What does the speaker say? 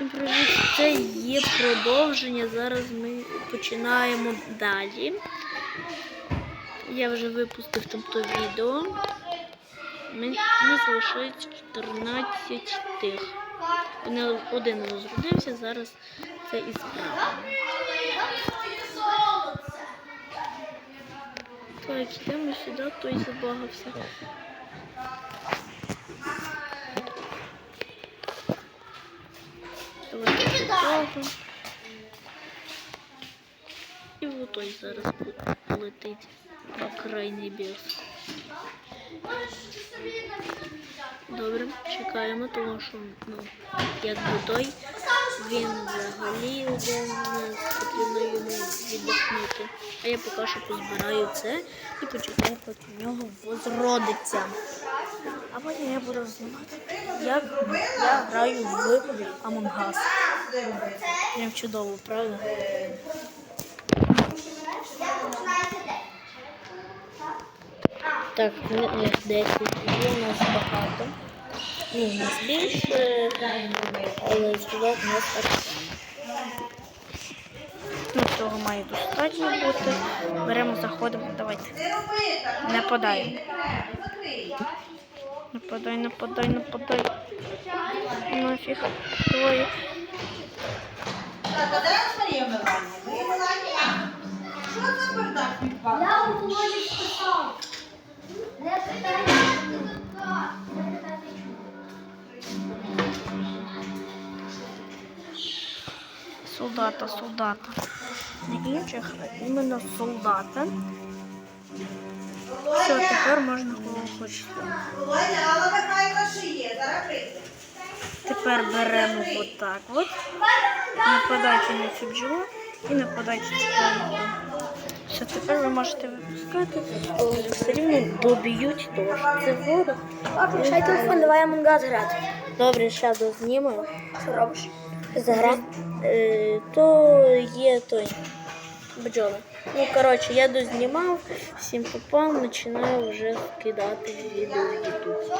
Всім привіт! Це є продовження. Зараз ми починаємо далі. Я вже випустив там відео. Мені залишається 14 тих. Один розродився, зараз це і справа. Так, йдемо сюди, той забагався. До. І вот той зараз полетить на крайній біс. Добре, чекаємо, тому що ну, якби той він взагалі не потрібно йому віддихнути. А я поки що позбираю це і почекаю, поки в нього возродиться. А потім я буду знімати, як я граю в Among Us. Прям чудово, правда? Так, ми 10 є у нас багато. Ну, у нас більше, але чувак у нас так само. Ну, цього має достатньо бути. Беремо, заходимо, давайте. Не подай. Нападай, нападай, нападай. Нафіг. Твої. Так, а де Марія Меланія? Марія Меланія? Що за бардак відпав? Я у Володі списав. Не питайте Солдата, солдата. Не інших, іменно солдата. Все, тепер можна кого хочете. Володя, Алла Михайлівна ще є, зараз прийде. Тепер беремо отак от. Нападайте на цю бджолу і нападайте цікаво. Все, тепер ви можете випускати, але все рівно доб'ють теж. Це ворог. Включай телефон, давай Us грати. Добре, ще дознімаю. Що робиш? Загра... Е, то є той бджоли. Ну, коротше, я дознімав, всім попав, починаю вже скидати відео в YouTube.